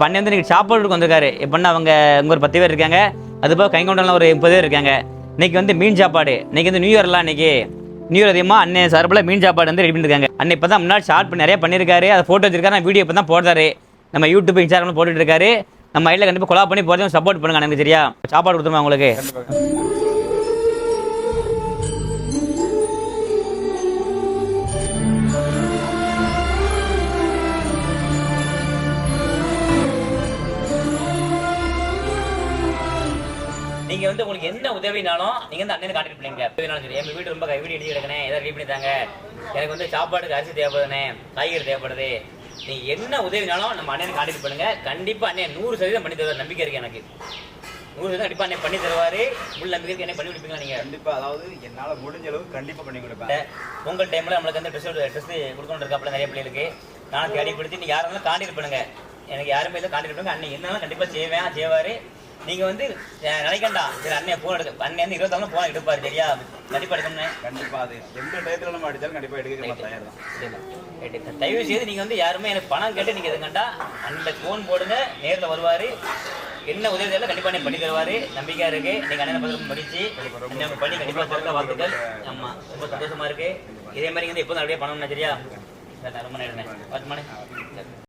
பண்ணி வந்து இன்னைக்கு சாப்பாடுக்கு வந்திருக்காரு. எப்படின்னா அவங்க இங்கே ஒரு பத்து பேர் இருக்காங்க. அதுபோக கைங்கொண்டெல்லாம் கைங்கொண்டலாம் ஒரு முப்பது பேர் இருக்காங்க. இன்றைக்கி வந்து மீன் சாப்பாடு. இன்றைக்கி வந்து நியூ இயர்லாம் இன்றைக்கி நியூ இயர் அதிகமாக அண்ணன் சார்பில் மீன் சாப்பாடு வந்து ரெடி பண்ணிருக்காங்க. அண்ணன் இப்போ தான் முன்னாடி ஷார்ட் பண்ணி நிறைய பண்ணியிருக்காரு அதை ஃபோட்டோ வச்சிருக்காரு. நான் வீடியோ இப்போ தான் போடுறாரு. நம்ம யூடியூப் இன்ஸ்டாகிராமில் போட்டுட்டு இருக்காரு. நம்ம ஐடியில் கண்டிப்பாக கொலா பண்ணி போகிறதையும் சப்போர்ட் பண்ணுங்க எனக்கு சரியா? சாப்பாடு கொடுத்துருமா உங்களுக்கு? நீங்க வந்து உங்களுக்கு என்ன உதவினாலும் நீங்க வந்து அண்ணனை கான்டாக்ட் பண்ணுங்க உதவினாலும் சரி எங்க வீடு ரொம்ப வீடு இடிச்சு கிடக்கனே ஏதாவது ரெடி பண்ணி தாங்க. எனக்கு வந்து சாப்பாட்டுக்கு அரிசி தேவைப்படுதுனே காய்கறி தேவைப்படுது. நீங்க என்ன உதவினாலும் நம்ம அண்ணனை கான்டாக்ட் பண்ணுங்க. கண்டிப்பா அண்ணன் நூறு சதவீதம் பண்ணி தருவார் நம்பிக்கை இருக்கு எனக்கு. நூறு சதவீதம் கண்டிப்பா அண்ணன் பண்ணி தருவாரு. முள் நம்பிக்கை என்ன பண்ணி கொடுப்பீங்க நீங்க? கண்டிப்பா அதாவது என்னால முடிஞ்ச அளவுக்கு கண்டிப்பா பண்ணி கொடுப்பேன். பொங்கல் டைம்ல நம்மளுக்கு வந்து ட்ரெஸ் ட்ரெஸ் கொடுக்கணும் இருக்காப்புல நிறைய பிள்ளைகளுக்கு. நானும் தேடிப்படுத்தி நீங்க யாரும் கான்டாக்ட் பண்ணுங்க. எனக்கு யாருமே இல்லை கான்டாக்ட் பண்ணுங்க. அண்ணன் என்னன்னா கண்டிப்பா செய்வேன் செய்வாரு. நீங்க வந்து நினைக்கண்டா சரி அண்ணன் போன் எடுக்க அண்ணன் வந்து இருபத்தாலும் போன் எடுப்பாரு சரியா? கண்டிப்பா எடுக்கணும் கண்டிப்பா அது எந்த டயத்துல நம்ம அடிச்சாலும் கண்டிப்பா எடுக்க தயவு செய்து நீங்க வந்து யாருமே எனக்கு பணம் கேட்டு நீங்க எதுக்கண்டா அந்த ஃபோன் போடுங்க நேர்ல வருவாரு. என்ன உதவி தேவை கண்டிப்பா நீ பண்ணி தருவாரு. நம்பிக்கை இருக்கு. நீங்க அண்ணனை பத்திரம் படிச்சு அண்ணன் பண்ணி கண்டிப்பா தருக்க வாழ்த்துக்கள். ஆமா ரொம்ப சந்தோஷமா இருக்கு. இதே மாதிரி வந்து எப்போதும் அப்படியே பண்ணணும்னா சரியா? ரொம்ப நேரம் பார்த்துமானே